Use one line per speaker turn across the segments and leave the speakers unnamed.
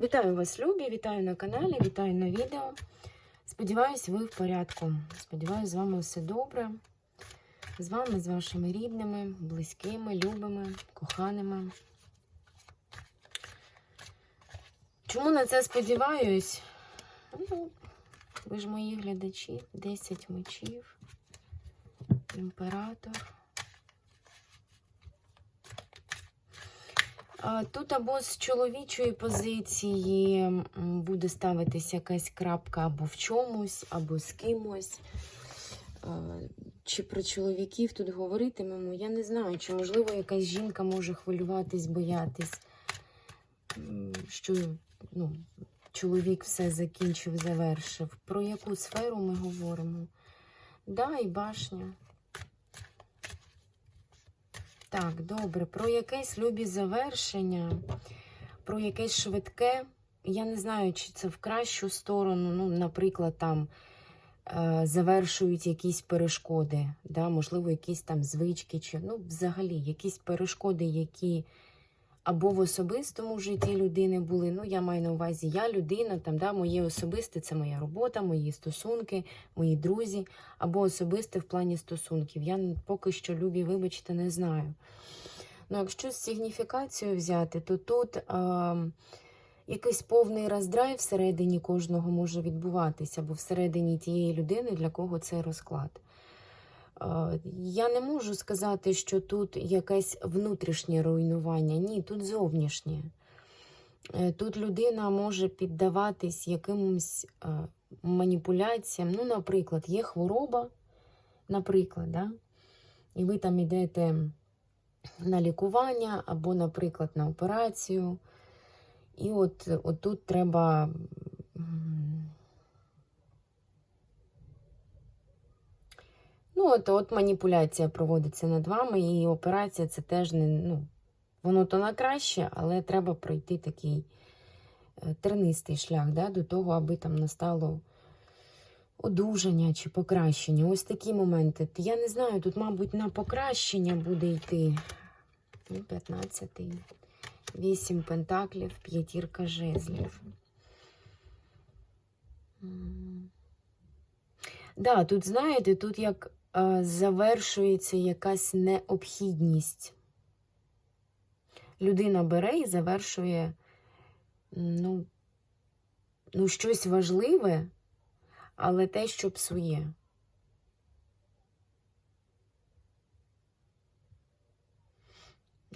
Вітаю вас, любі! Вітаю на каналі, вітаю на відео. Сподіваюсь, ви в порядку. Сподіваюсь, з вами все добре. З вами, з вашими рідними, близькими, любими, коханими. Чому на це сподіваюсь? Ну, ви ж мої глядачі, 10 мечів, імператор. Тут або з чоловічої позиції буде ставитися якась крапка або в чомусь, або з кимось. Чи про чоловіків тут говоритимемо, я не знаю, чи можливо якась жінка може хвилюватись, боятись, що ну, чоловік все закінчив, завершив. Про яку сферу ми говоримо? Да, і башня. Так, добре, про якесь любі завершення, про якесь швидке. Я не знаю, чи це в кращу сторону. Ну, наприклад, там е, завершують якісь перешкоди, да, можливо, якісь там звички, чи ну, взагалі, якісь перешкоди, які або в особистому житті людини були. Ну, я маю на увазі, я людина, там, да, моє особисте це моя робота, мої стосунки, мої друзі, або особисте в плані стосунків. Я поки що любі, вибачте, не знаю. Ну, якщо з сигніфікацією взяти, то тут е, якийсь повний роздрай всередині кожного може відбуватися, або всередині тієї людини, для кого це розклад. Я не можу сказати, що тут якесь внутрішнє руйнування. Ні, тут зовнішнє. Е, Тут людина може піддаватись якимось е, маніпуляціям. Ну, наприклад, є хвороба, наприклад, да? і ви там йдете на лікування або, наприклад, на операцію. І от, от тут треба. Ну, от, от маніпуляція проводиться над вами, і операція це теж не. Ну, воно то на краще, але треба пройти такий е, тернистий шлях да, до того, аби там настало одужання чи покращення. Ось такі моменти. Я не знаю, тут, мабуть, на покращення буде йти. Ну, 15-й. 8 пентаклів, п'ятірка жезлів. Да, тут, знаєте, тут як завершується якась необхідність. Людина бере і завершує ну, ну, щось важливе, але те, що псує.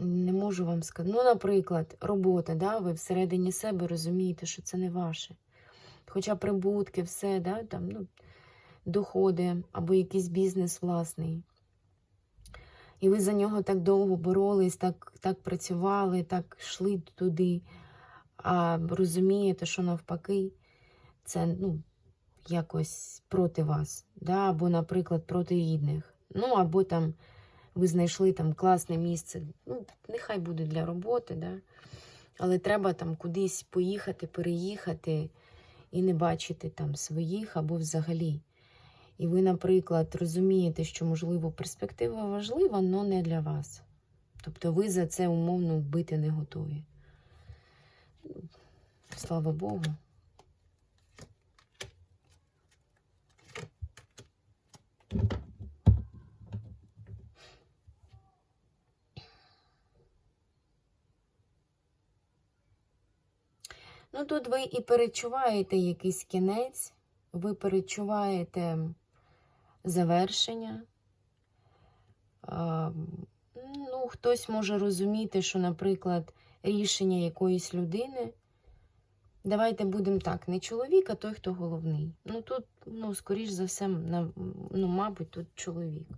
Не можу вам сказати. Ну, наприклад, робота, да? ви всередині себе розумієте, що це не ваше. Хоча прибутки, все, да? там, ну, доходи або якийсь бізнес власний. І ви за нього так довго боролись, так, так працювали, так йшли туди, а розумієте, що навпаки, це ну, якось проти вас, да? або, наприклад, проти рідних. Ну, або там ви знайшли там класне місце. Ну, нехай буде для роботи, да? але треба там кудись поїхати, переїхати і не бачити там своїх або взагалі. І ви, наприклад, розумієте, що, можливо, перспектива важлива, але не для вас. Тобто ви за це умовно вбити не готові. Слава Богу. Ну, тут ви і перечуваєте якийсь кінець, ви перечуваєте завершення. Ну, хтось може розуміти, що, наприклад, рішення якоїсь людини. Давайте будемо так, не чоловік, а той, хто головний. Ну, тут, ну, скоріш за все, ну, мабуть, тут чоловік.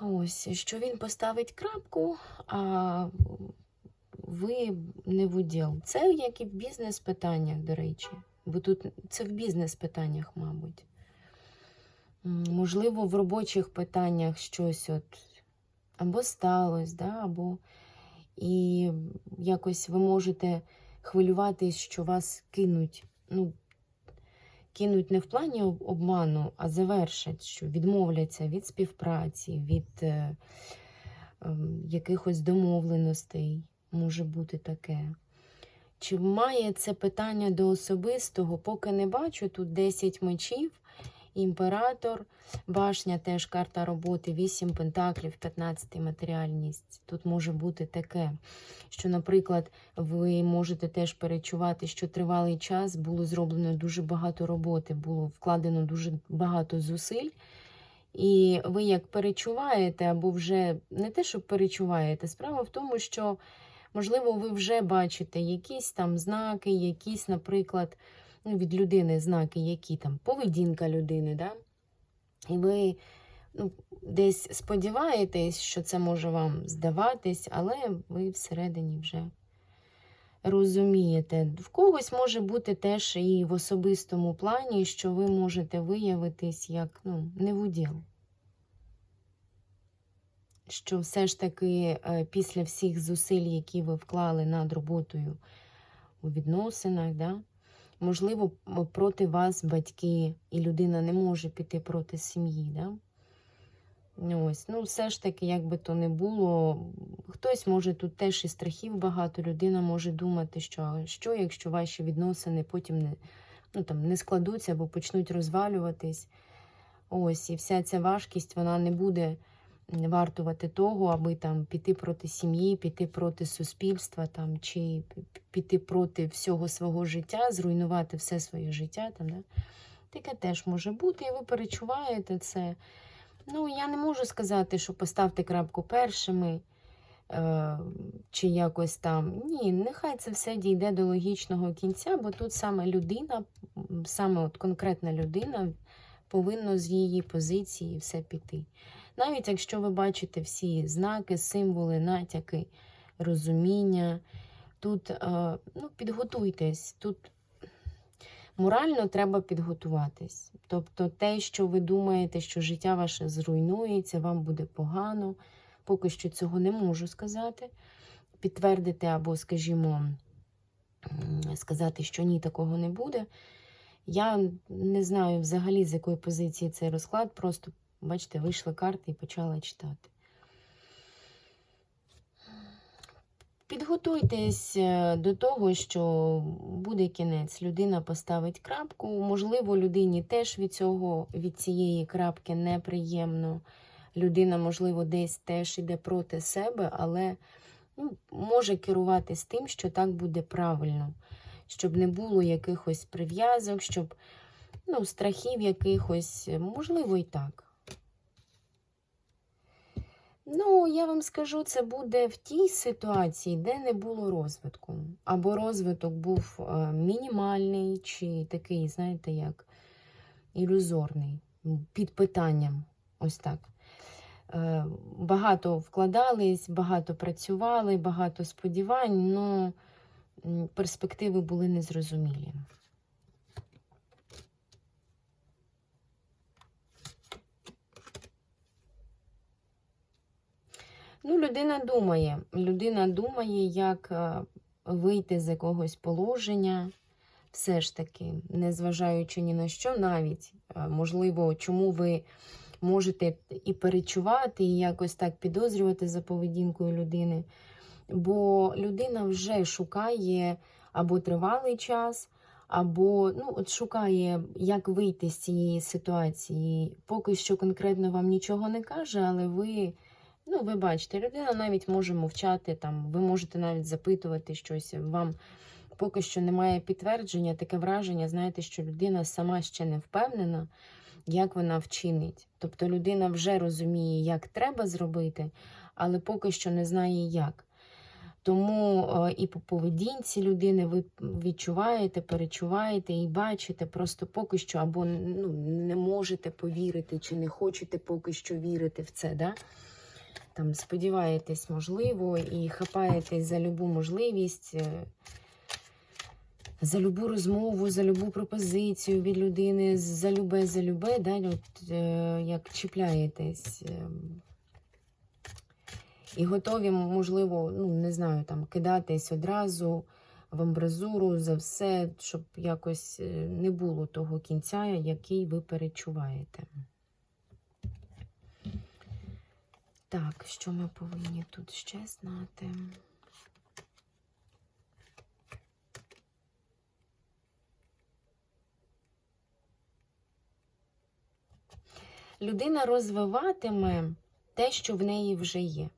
Ось, що він поставить крапку, а ви не в уділ. Це як і в бізнес-питаннях, до речі. Бо тут це в бізнес-питаннях, мабуть. Можливо, в робочих питаннях щось от або сталося, да, або і якось ви можете хвилюватись, що вас кинуть. Ну, кинуть не в плані обману, а завершать, що відмовляться від співпраці, від е, ем, якихось домовленостей. Може бути таке. Чи має це питання до особистого? Поки не бачу. Тут 10 мечів, імператор, башня теж карта роботи, 8 пентаклів, 15 матеріальність. Тут може бути таке, що, наприклад, ви можете теж перечувати, що тривалий час було зроблено дуже багато роботи, було вкладено дуже багато зусиль. І ви як перечуваєте, або вже не те, що перечуваєте, справа в тому, що, можливо, ви вже бачите якісь там знаки, якісь, наприклад, ну, від людини знаки, які там поведінка людини, да? і ви ну, десь сподіваєтесь, що це може вам здаватись, але ви всередині вже розумієте. В когось може бути теж і в особистому плані, що ви можете виявитись як ну, не. Що все ж таки е, після всіх зусиль, які ви вклали над роботою у відносинах, да, можливо, проти вас батьки, і людина не може піти проти сім'ї. Да? Ось, ну, все ж таки, як би то не було, хтось може тут теж і страхів багато. Людина може думати, що що, якщо ваші відносини потім не, ну, там, не складуться або почнуть розвалюватись. Ось, і вся ця важкість вона не буде вартувати того, аби там піти проти сім'ї, піти проти суспільства, там, чи піти проти всього свого життя, зруйнувати все своє життя. Там, да? Таке теж може бути, і ви перечуваєте це. Ну, я не можу сказати, що поставте крапку першими, е, чи якось там. Ні, нехай це все дійде до логічного кінця, бо тут саме людина, саме от конкретна людина повинно з її позиції все піти. Навіть якщо ви бачите всі знаки, символи, натяки, розуміння, тут е, ну, підготуйтесь. Тут морально треба підготуватись. Тобто те, що ви думаєте, що життя ваше зруйнується, вам буде погано, поки що цього не можу сказати. Підтвердити або, скажімо, сказати, що ні, такого не буде. Я не знаю взагалі, з якої позиції цей розклад, просто, бачите, вийшли карти і почала читати. Підготуйтесь е, до того, що буде кінець. Людина поставить крапку. Можливо, людині теж від цього, від цієї крапки неприємно. Людина, можливо, десь теж іде проти себе, але ну, може керуватись тим, що так буде правильно, щоб не було якихось прив'язок, щоб ну, страхів якихось, можливо, і так. Ну, я вам скажу, це буде в тій ситуації, де не було розвитку. Або розвиток був е, мінімальний, чи такий, знаєте, як ілюзорний, під питанням. Ось так. Е, Багато вкладались, багато працювали, багато сподівань, але перспективи були незрозумілі. Ну, людина думає. Людина думає, як е, вийти з якогось положення, все ж таки, незважаючи ні на що, навіть е, можливо, чому ви можете і перечувати, і якось так підозрювати за поведінкою людини. Бо людина вже шукає або тривалий час, або ну, от шукає, як вийти з цієї ситуації. Поки що конкретно вам нічого не каже, але ви. Ну, ви бачите, людина навіть може мовчати, там, ви можете навіть запитувати щось. Вам поки що немає підтвердження, таке враження, знаєте, що людина сама ще не впевнена, як вона вчинить. Тобто людина вже розуміє, як треба зробити, але поки що не знає, як. Тому і по поведінці людини ви відчуваєте, перечуваєте і бачите, просто поки що або ну, не можете повірити, чи не хочете поки що вірити в це. Да? Там сподіваєтесь, можливо, і хапаєтесь за любу можливість, е, за любу розмову, за любу пропозицію від людини, за любе, за любе, да, от, е, як чіпляєтесь. е, І готові, можливо, ну, не знаю, там, кидатись одразу в амбразуру за все, щоб якось не було того кінця, який ви перечуваєте. Так, що ми повинні тут ще знати? Людина розвиватиме те, що в неї вже є.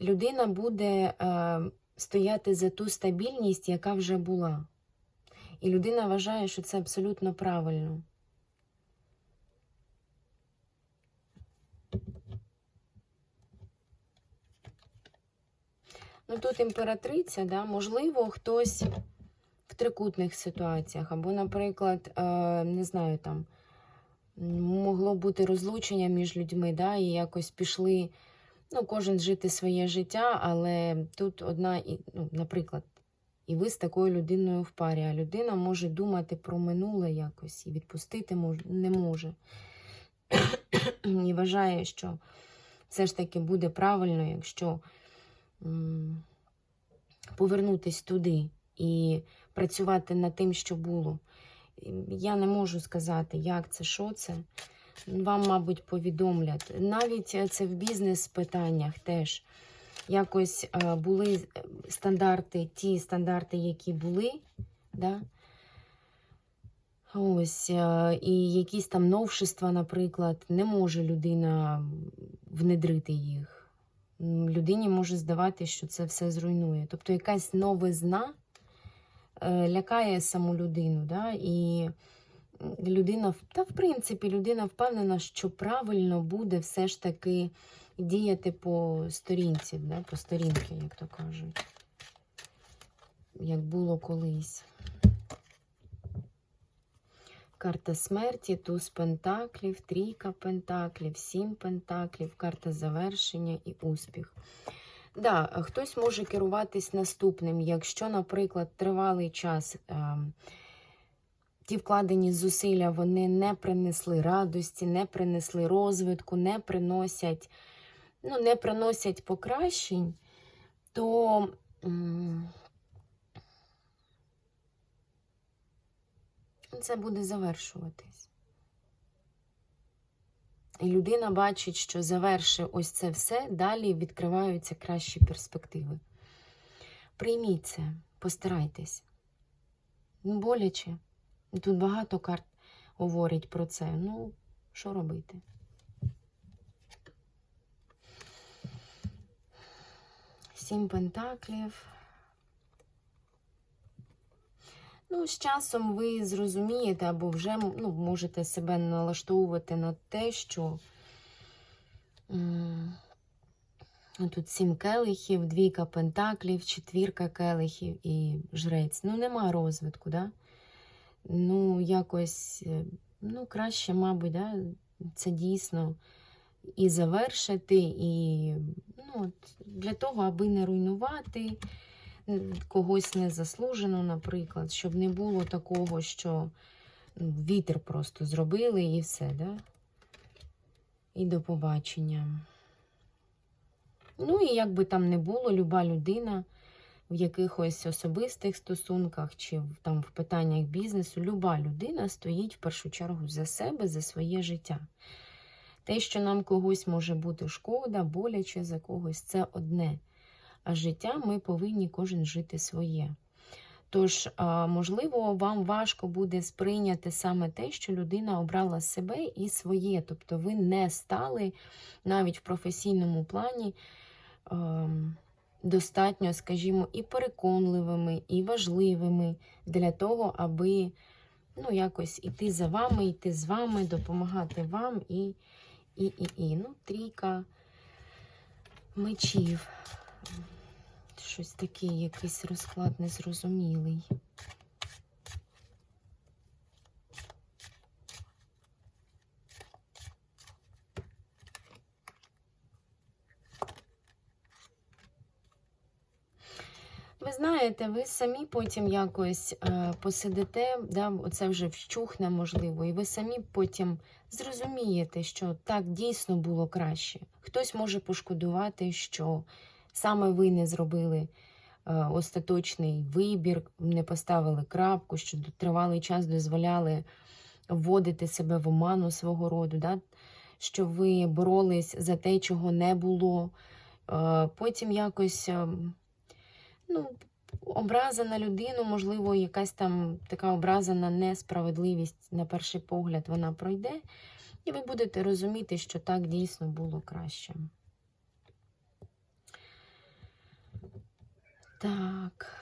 Людина буде е, стояти за ту стабільність, яка вже була. І людина вважає, що це абсолютно правильно. Ну, тут імператриця, да, можливо, хтось в трикутних ситуаціях, або, наприклад, е, не знаю, там могло бути розлучення між людьми, да, і якось пішли, ну, кожен жити своє життя, але тут одна, ну, наприклад, і ви з такою людиною в парі, а людина може думати про минуле якось і відпустити не може. і вважає, що все ж таки буде правильно, якщо м, повернутись туди і працювати над тим, що було. Я не можу сказати, як це, що це. Вам, мабуть, повідомлять. Навіть е, це в бізнес-питаннях теж. Якось е, були стандарти, ті стандарти, які були, да? Ось, е, і якісь там новшества, наприклад, не може людина внедрити їх. Людині може здавати, що це все зруйнує. Тобто якась новизна е, лякає саму людину. Да? І людина, та в принципі, людина впевнена, що правильно буде все ж таки діяти по сторінці, да? по сторінки, як то кажуть, як було колись. Карта смерті, туз пентаклів, трійка пентаклів, сім пентаклів, карта завершення і успіх. Да, хтось може керуватись наступним, якщо, наприклад, тривалий час е, ті вкладені зусилля вони не принесли радості, не принесли розвитку, не приносять, ну, не приносять покращень, то це буде завершуватись. І людина бачить, що завершив ось це все, далі відкриваються кращі перспективи. Прийміть це, постарайтесь. Ну, боляче. Тут багато карт говорять про це. Ну, що робити? Сім пентаклів. Ну, з часом ви зрозумієте або вже ну, можете себе налаштовувати на те, що тут сім келихів, двійка пентаклів, четвірка келихів і жрець. Ну, нема розвитку, да? Ну, якось, е, ну, краще, мабуть, да? це дійсно і завершити, і ну, для того, аби не руйнувати когось незаслужено, наприклад, щоб не було такого, що ну, вітер просто зробили і все, да? І до побачення. Ну, і як би там не було, люба людина в якихось особистих стосунках чи там в питаннях бізнесу, люба людина стоїть в першу чергу за себе, за своє життя. Те, що нам когось може бути шкода, боляче за когось, це одне. А життя ми повинні кожен жити своє. Тож, можливо, вам важко буде сприйняти саме те, що людина обрала себе і своє. Тобто ви не стали навіть в професійному плані достатньо, скажімо, і переконливими, і важливими для того, аби ну, якось іти за вами, йти з вами, допомагати вам і, і, і, і. Ну, трійка мечів. Щось таке, якийсь розклад незрозумілий. Ви знаєте, ви самі потім якось е, посидите, да, це вже вщухне, можливо, і ви самі потім зрозумієте, що так дійсно було краще. Хтось може пошкодувати, що саме ви не зробили е, остаточний вибір, не поставили крапку, що тривалий час дозволяли вводити себе в оману свого роду, да? що ви боролись за те, чого не було. Е, Потім якось ем, ну, образа на людину, можливо, якась там така образа на несправедливість, на перший погляд, вона пройде. І ви будете розуміти, що так дійсно було краще. Так.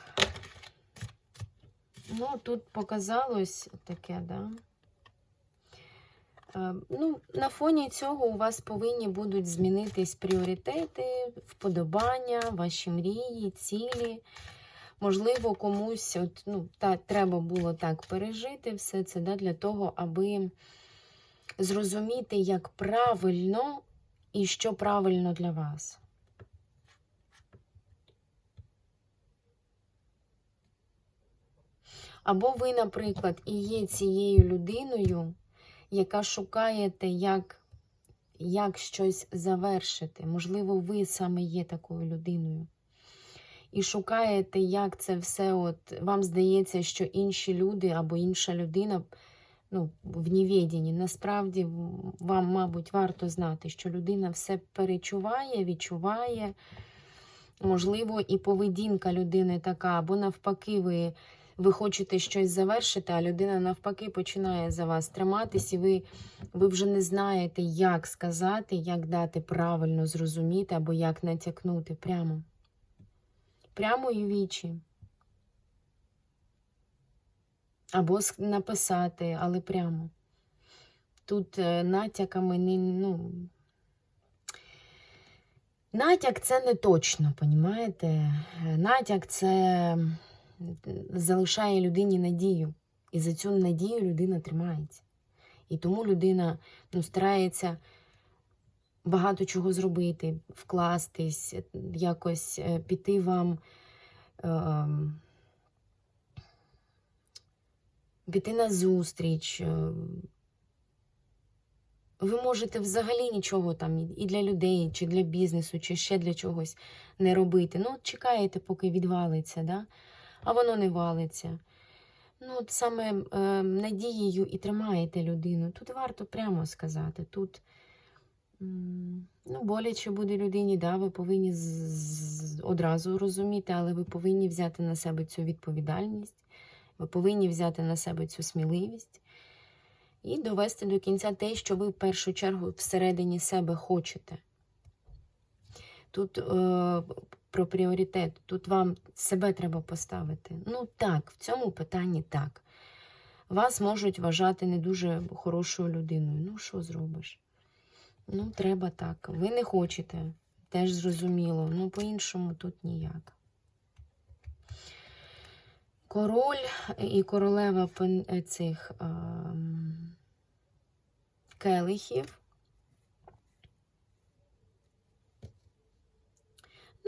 Ну, тут показалось таке, да? Е, Ну, на фоні цього у вас повинні будуть змінитись пріоритети, вподобання, ваші мрії, цілі. Можливо, комусь от, ну, та, треба було так пережити все це да, для того, аби зрозуміти, як правильно і що правильно для вас. Або ви, наприклад, і є цією людиною, яка шукаєте, як, як щось завершити. Можливо, ви саме є такою людиною. І шукаєте, як це все, от вам здається, що інші люди або інша людина ну, в невіденні. Насправді вам, мабуть, варто знати, що людина все перечуває, відчуває. Можливо, і поведінка людини така, або навпаки, ви, ви хочете щось завершити, а людина навпаки починає за вас триматись, і ви, ви вже не знаєте, як сказати, як дати правильно зрозуміти, або як натякнути прямо. Прямо і вічі. Або написати, але прямо. Тут е, натяками не, ну. Натяк це не точно, понімаєте? Е, Натяк це залишає людині надію. І за цю надію людина тримається. І тому людина ну, старається багато чого зробити, вкластись, е, якось е, піти вам. ем, піти на зустріч. е, Ви можете взагалі нічого там і для людей, чи для бізнесу, чи ще для чогось не робити. Ну, чекаєте, поки відвалиться, да? А воно не валиться. Ну, от саме е, надією і тримаєте людину. Тут варто прямо сказати. Тут ну, боляче буде людині, да, ви повинні з- з- одразу розуміти, але ви повинні взяти на себе цю відповідальність. Ви повинні взяти на себе цю сміливість і довести до кінця те, що ви в першу чергу всередині себе хочете. Тут е, про пріоритет, тут вам себе треба поставити. Ну так, в цьому питанні так. Вас можуть вважати не дуже хорошою людиною. Ну, що зробиш? Ну, треба так. Ви не хочете, теж зрозуміло. Ну, по-іншому тут ніяк. Король і королева е, цих ем, келихів.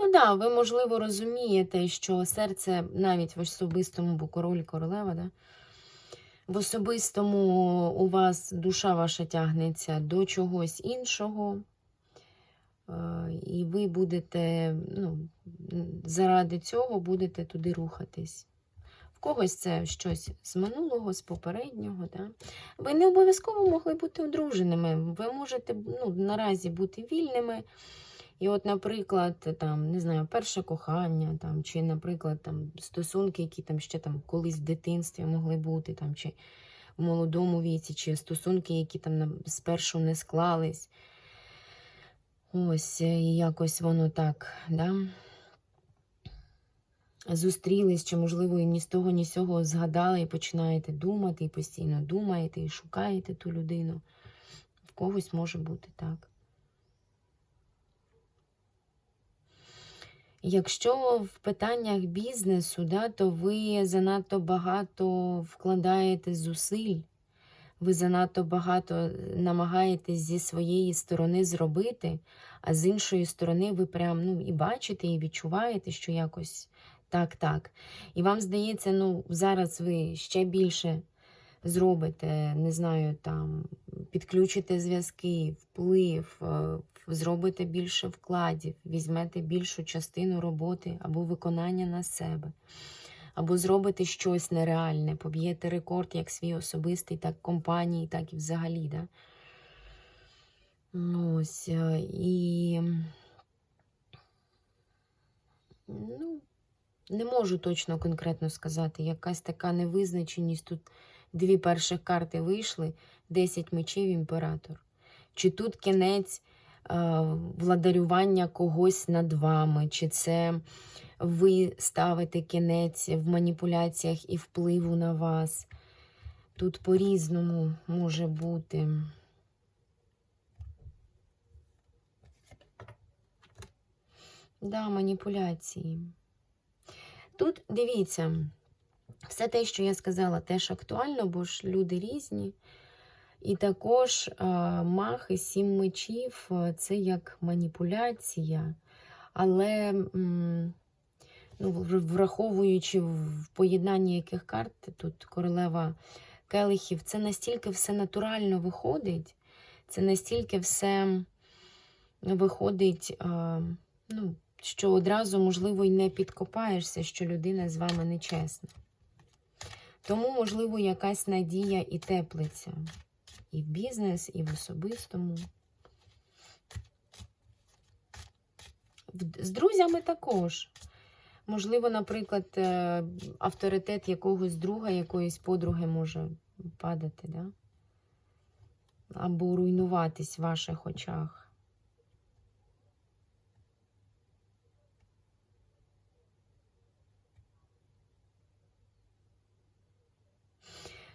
Ну да, ви, можливо, розумієте, що серце навіть в особистому, бо король і королева, да? в особистому у вас душа ваша тягнеться до чогось іншого, е, і ви будете, ну, заради цього будете туди рухатись. В когось це щось з минулого, з попереднього. Да? Ви не обов'язково могли бути одруженими. Ви можете ну, наразі бути вільними. І от, наприклад, там, не знаю, перше кохання, там, чи, наприклад, там, стосунки, які там ще там колись в дитинстві могли бути, там, чи в молодому віці, чи стосунки, які там спершу не склались. Ось, і якось воно так, да? зустрілись, чи, можливо, і ні з того, ні з цього згадали, і починаєте думати, і постійно думаєте, і шукаєте ту людину. В когось може бути так. Якщо в питаннях бізнесу, да, то ви занадто багато вкладаєте зусиль, ви занадто багато намагаєтесь зі своєї сторони зробити, а з іншої сторони ви прям ну, і бачите, і відчуваєте, що якось так-так. І вам здається, ну, зараз ви ще більше зробите, не знаю, там, підключите зв'язки, вплив, е, зробите більше вкладів, візьмете більшу частину роботи або виконання на себе, або зробите щось нереальне, поб'єте рекорд як свій особистий, так компанії, так і взагалі. Да? Ну, Ось, е, і ну, не можу точно конкретно сказати. Якась така невизначеність. Тут дві перших карти вийшли, 10 мечів імператор. Чи тут кінець е, владарювання когось над вами, чи це ви ставите кінець в маніпуляціях і впливу на вас. Тут по-різному може бути. Да, маніпуляції. Тут дивіться, все те, що я сказала, теж актуально, бо ж люди різні. І також а, мах і сім мечів це як маніпуляція, але ну, враховуючи в поєднанні яких карт, тут королева келихів, це настільки все натурально виходить, це настільки все виходить, а, ну, що одразу, можливо, й не підкопаєшся, що людина з вами нечесна. Тому, можливо, якась надія і теплиця. І в бізнес, і в особистому. З друзями також. Можливо, наприклад, е, авторитет якогось друга, якоїсь подруги може падати, да? або руйнуватись в ваших очах.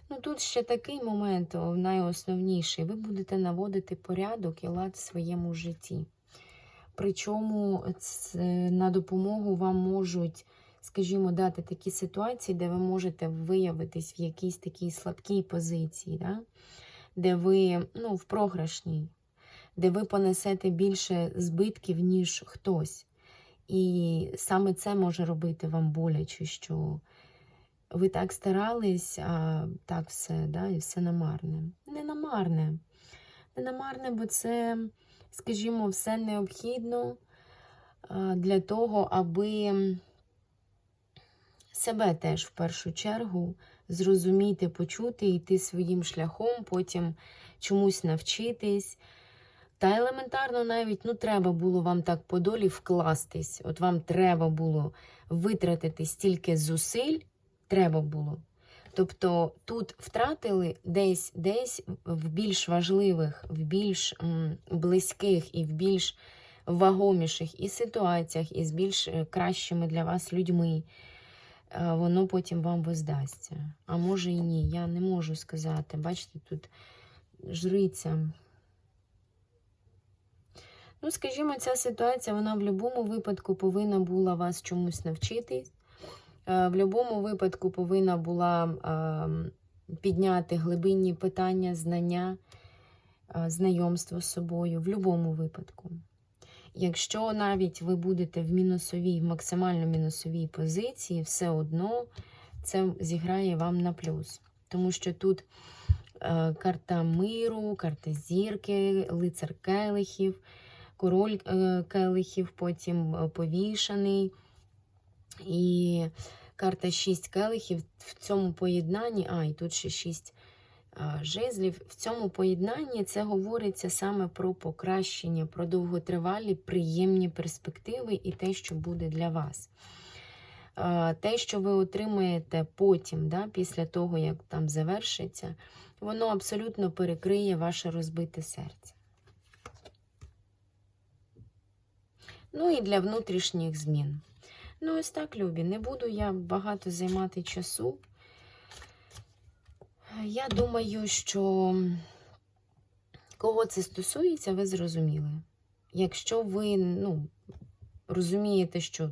Ну, тут ще такий момент, найосновніший. Ви будете наводити порядок і лад в своєму житті. Причому на допомогу вам можуть, скажімо, дати такі ситуації, де ви можете виявитись в якійсь такій слабкій позиції, да? де ви ну, в програшній, де ви понесете більше збитків, ніж хтось. І саме це може робити вам боляче, що ви так старались, а так все, да, і все намарне. Не намарне. Не намарне, бо це, скажімо, все необхідно для того, аби себе теж в першу чергу зрозуміти, почути, йти своїм шляхом, потім чомусь навчитись. Та елементарно навіть ну, треба було вам так по долі вкластись. От вам треба було витратити стільки зусиль треба було. Тобто тут втратили десь десь в більш важливих, в більш близьких і в більш вагоміших і ситуаціях, і з більш е, кращими для вас людьми. Е, воно потім вам воздасться. А може і ні, я не можу сказати. Бачите, тут жриця. Ну, скажімо, ця ситуація, вона в будь-якому випадку повинна була вас чомусь навчитись. Е, в будь-якому випадку повинна була е, підняти глибинні питання, знання, е, знайомство з собою в будь-якому випадку. Якщо навіть ви будете в мінусовій, в максимально мінусовій позиції, все одно це зіграє вам на плюс. Тому що тут карта миру, карта зірки, лицар келихів, король келихів, потім повішаний. І карта 6 келихів в цьому поєднанні, а, і тут ще 6 жезлів. В цьому поєднанні це говориться саме про покращення, про довготривалі, приємні перспективи і те, що буде для вас. Те, що ви отримаєте потім, да, після того, як там завершиться, воно абсолютно перекриє ваше розбите серце. Ну і для внутрішніх змін. Ну, ось так, Любі, не буду я багато займати часу. Я думаю, що кого це стосується, ви зрозуміли. Якщо ви ну, розумієте, що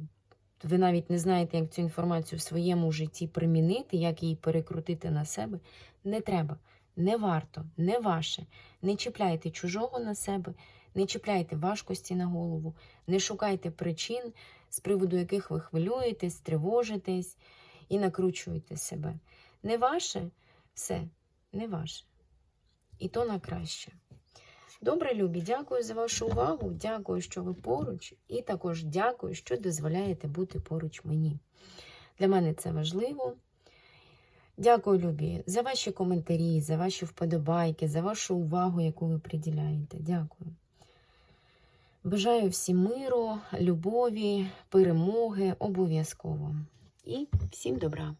ви навіть не знаєте, як цю інформацію в своєму житті примінити, як її перекрутити на себе, не треба, не варто, не ваше. Не чіпляйте чужого на себе, не чіпляйте важкості на голову, не шукайте причин, з приводу яких ви хвилюєтесь, тривожитесь і накручуєте себе. Не ваше все, не ваше. І то на краще. Добре, любі, дякую за вашу увагу. Дякую, що ви поруч, і також дякую, що дозволяєте бути поруч мені. Для мене це важливо. Дякую, любі, за ваші коментарі, за ваші вподобайки, за вашу увагу, яку ви приділяєте. Дякую. Бажаю всім миру, любові, перемоги обов'язково. І всім добра!